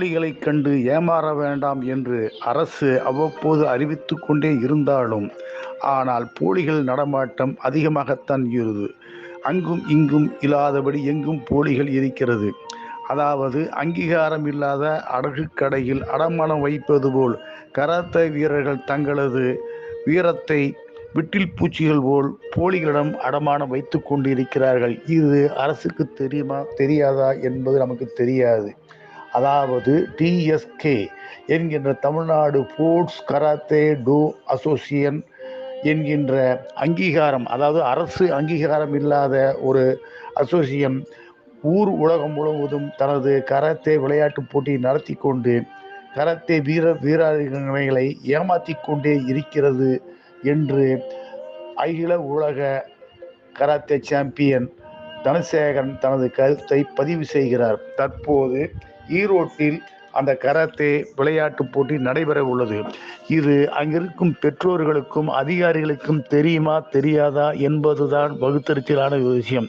போலிகளைக் கண்டு ஏமாற வேண்டாம் என்று அரசு அவ்வப்போது அறிவித்து கொண்டே இருந்தாலும் ஆனால் போலிகள் நடமாட்டம் அதிகமாகத்தான் இருக்கிறது அங்கும் இங்கும் இல்லாதபடி எங்கும் போலிகள் இருக்கிறது. அதாவது அங்கீகாரம் இல்லாத அடகு கடையில் அடமானம் வைப்பது போல் கராத்தே வீரர்கள் தங்களது வீரத்தை விட்டில் பூச்சிகள் போல் போலிகளிடம் அடமானம் வைத்து கொண்டிருக்கிறார்கள். இது அரசுக்கு தெரியுமா தெரியாதா என்பது நமக்கு தெரியாது. அதாவது டிஎஸ்கே என்கின்ற Tamil Nadu sports karate do association என்கின்ற அங்கீகாரம் அதாவது அரசு அங்கீகாரம் இல்லாத ஒரு அசோசியம் ஊர் உலகம் முழுவதும் தனது கராத்தே விளையாட்டு போட்டி நடத்தி கொண்டு கராத்தே வீர வீராங்கனைகளை ஏமாற்றி கொண்டே இருக்கிறது என்று அகில உலக கராத்தே சாம்பியன் தனசேகரன் தனது கருத்தை பதிவு செய்கிறார். தற்போது ஈரோட்டில் அந்த கராத்தே விளையாட்டு போட்டி நடைபெற உள்ளது. இது அங்கிருக்கும் பெற்றோர்களுக்கும் அதிகாரிகளுக்கும் தெரியுமா தெரியாதா என்பதுதான் வகுத்தறிச்சலான விஷயம்.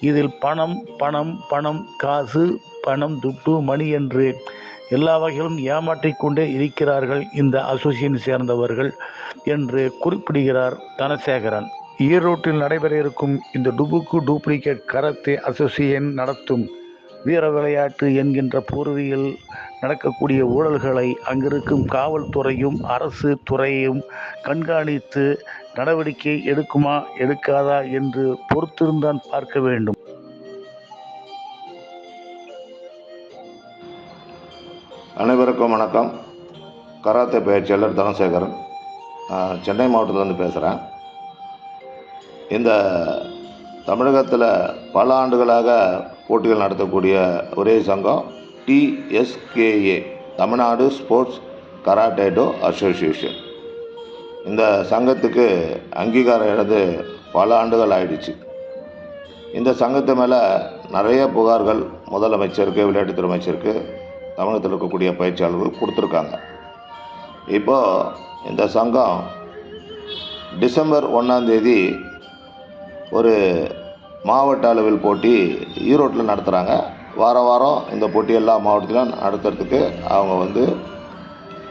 இதில் பணம் பணம் பணம் காசு பணம் துட்டு மணி என்று எல்லா வகையிலும் ஏமாற்றிக் கொண்டே இருக்கிறார்கள் இந்த அசோசியேஷன் சேர்ந்தவர்கள் என்று குறிப்பிடுகிறார் தனசேகரன். ஈரோட்டில் நடைபெற இருக்கும் இந்த டுபுக்கு டூப்ளிகேட் கரத்தை அசோசியேஷன் நடத்தும் வீர விளையாட்டு என்கின்ற போர்வையில் நடக்கக்கூடிய ஊழல்களை அங்கிருக்கும் காவல்துறையும் அரசு துறையும் கண்காணித்து நடவடிக்கை எடுக்குமா எடுக்காதா என்று பொறுத்திருந்தான் பார்க்க வேண்டும். அனைவருக்கும் வணக்கம். கராத்தே பயிற்சியாளர் தனசேகரன். சென்னை மாவட்டத்திலேருந்து பேசுகிறேன் இந்த தமிழகத்தில் பல ஆண்டுகளாக போட்டிகள் நடத்தக்கூடிய ஒரே சங்கம் TSKA Tamil Nadu sports karate do association. இந்த சங்கத்துக்கு அங்கீகாரம் இழந்து பல ஆண்டுகள் ஆயிடுச்சு. இந்த சங்கத்து மேலே நிறைய புகார்கள் முதலமைச்சருக்கு விளையாட்டுத்துறை அமைச்சருக்கு தமிழகத்தில் இருக்கக்கூடிய பயிற்சியாளர்கள் கொடுத்துருக்காங்க. இப்போது இந்த சங்கம் டிசம்பர் ஒன்றாந்தேதி ஒரு மாவட்ட அளவில் போட்டி ஈரோட்டில் நடத்துகிறாங்க வார வாரம் இந்த போட்டி எல்லா மாவட்டத்திலும் நடத்துறதுக்கு அவங்க வந்து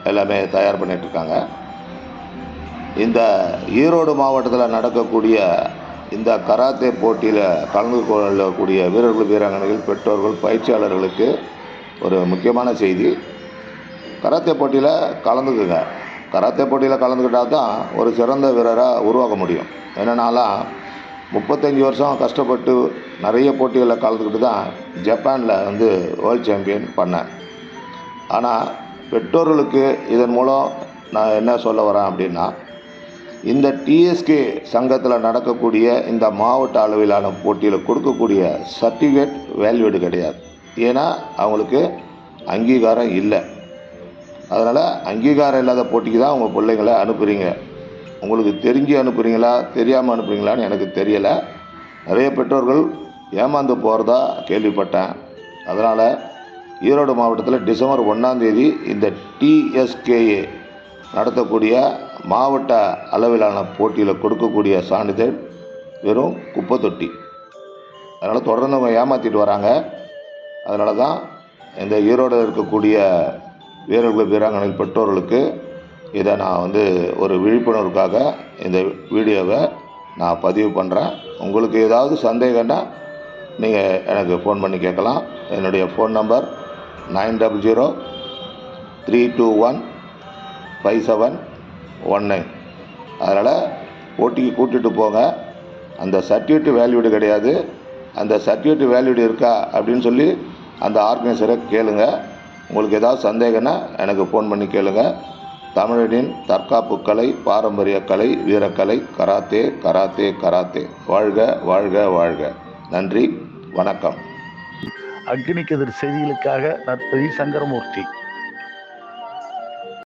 எல்லாமே தயார் பண்ணிகிட்ருக்காங்க இந்த ஈரோடு மாவட்டத்தில் நடக்கக்கூடிய இந்த கராத்தே போட்டியில் கலந்து கொள்ளக்கூடிய வீரர்கள் வீராங்கனைகள் பெற்றோர்கள் பயிற்சியாளர்களுக்கு ஒரு முக்கியமான செய்தி. கராத்தே போட்டியில் கலந்துக்குங்க. கராத்தே போட்டியில் கலந்துக்கிட்டால் தான் ஒரு சிறந்த வீரராக உருவாக்க முடியும். என்னென்னாலாம் முப்பத்தஞ்சு வருஷம் கஷ்டப்பட்டு நிறைய போட்டிகளில் கலந்துக்கிட்டு தான் ஜப்பானில் வந்து வேர்ல்ட் சாம்பியன் பண்ணேன். ஆனால் பெற்றோர்களுக்கு இதன் மூலம் நான் என்ன சொல்ல வரேன் அப்படின்னா இந்த டிஎஸ்கே சங்கத்தில் நடக்கக்கூடிய இந்த மாவட்ட அளவிலான போட்டியில் கொடுக்கக்கூடிய சர்டிஃபிகேட் வேல்யூடு கிடையாது. ஏன்னா அவங்களுக்கு அங்கீகாரம் இல்லை. அதனால் அங்கீகாரம் இல்லாத போட்டிக்கு தான் உங்கள் பிள்ளைங்களை அனுப்புகிறீங்க உங்களுக்கு தெரிஞ்சு அனுப்புகிறீங்களா தெரியாமல் அனுப்புகிறீங்களான்னு எனக்கு தெரியலை. நிறைய பெற்றோர்கள் ஏமாந்து போகிறதா கேள்விப்பட்டேன். அதனால் ஈரோடு மாவட்டத்தில் டிசம்பர் ஒன்றாந்தேதி இந்த டிஎஸ்கேஏ நடத்தக்கூடிய மாவட்ட அளவிலான போட்டியில் கொடுக்கக்கூடிய சான்றிதழ் வெறும் குப்பை தொட்டி. அதனால் தொடர்ந்து அவங்க ஏமாற்றிட்டு வராங்க. அதனால தான் இந்த ஈரோடு இருக்கக்கூடிய வீரர்கள் வீராங்கனை பெற்றோர்களுக்கு இதை நான் வந்து ஒரு விழிப்புணர்வுக்காக இந்த வீடியோவை நான் பதிவு பண்ணுறேன் உங்களுக்கு ஏதாவது சந்தேகம்னா நீங்கள் எனக்கு ஃபோன் பண்ணி கேட்கலாம். என்னுடைய phone number nine double zero three two one five seven one nine. அதனால் போட்டிக்கு கூட்டிகிட்டு போங்க. அந்த சர்டிஃபிகேட் வேல்யூடு கிடையாது. அந்த சர்டிஃபிகேட் வேல்யூடு இருக்கா அப்படின்னு சொல்லி அந்த ஆர்கனைசரை கேளுங்க. உங்களுக்கு ஏதாவது சந்தேகம்னா எனக்கு ஃபோன் பண்ணி கேளுங்கள் தமிழனின் தற்காப்பு கலை பாரம்பரிய கலை வீரக்கலை கராத்தே கராத்தே கராத்தே. வாழ்க வாழ்க வாழ்க. நன்றி வணக்கம். அக்னிக்கதிர் செய்திகளுக்காக நற்பதி சங்கரமூர்த்தி.